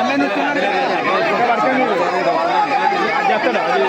అమ్మేనుకున్నాడు కదా working adjust అది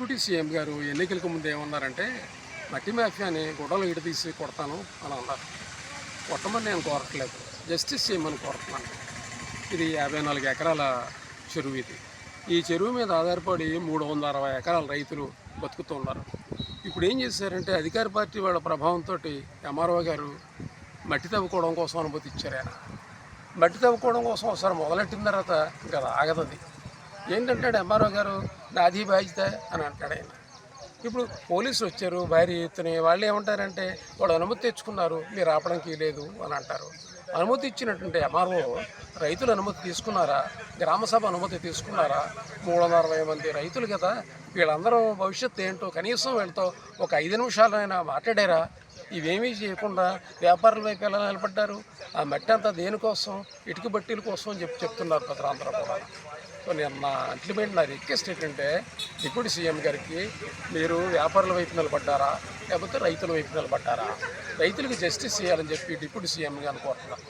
deputy CM గారు ఎన్నికలకు ముందు ఏమన్నారంటే మట్టి మాఫియాని గొడవలు విడదీసి కొడతాను అని అన్నారు. కొట్టమని నేను కోరట్లేదు. జస్టిస్ చేయమని కోరుతున్నాను. ఇది యాభై నాలుగు ఎకరాల చెరువు ఇది. ఈ చెరువు మీద ఆధారపడి మూడు వందల అరవై ఎకరాల రైతులు బతుకుతూ ఉన్నారు. ఇప్పుడు ఏం చేశారంటే అధికార పార్టీ వాళ్ళ ప్రభావంతో ఎంఆర్ఓ గారు మట్టి తవ్వుకోవడం కోసం అనుమతి ఇచ్చారు ఆయన. మట్టి తవ్వుకోవడం కోసం ఒకసారి మొదలెట్టిన తర్వాత ఇంకా ఆగదది. ఏంటంటే ఎంఆర్ఓ గారు నాది బాధ్యత అని అంటాడు ఆయన. ఇప్పుడు పోలీసులు వచ్చారు భారీ ఎత్తున వాళ్ళు ఏమంటారంటే వాడు అనుమతి తెచ్చుకున్నారు మీరు ఆపడానికి లేదు అని అంటారు. అనుమతి ఇచ్చినటువంటి ఎంఆర్ఓ రైతులు అనుమతి తీసుకున్నారా? గ్రామసభ అనుమతి తీసుకున్నారా? మూడు వందల అరవై మంది రైతులు కదా వీళ్ళందరూ భవిష్యత్తు ఏంటో కనీసం వీళ్ళతో ఒక ఐదు నిమిషాలైనా మాట్లాడారా? ఇవేమీ చేయకుండా వ్యాపారుల వైపు ఎలా నిలబడ్డారు? ఆ మట్టి అంతా దేనికోసం? ఇటుక బట్టీల కోసం చెప్పి చెప్తున్నారు ప్రజలందరూ కూడా సో నేను నా అల్టిమేట్ నా రిక్వెస్ట్ ఏంటంటే డిప్యూటీ సీఎం గారికి మీరు వ్యాపారుల వైపు నిలబడ్డారా? లేకపోతే రైతుల వైపు నిలబడ్డారా? రైతులకు జస్టిస్ చేయాలని చెప్పి డిప్యూటీ సీఎం గారు కోరుతున్నాను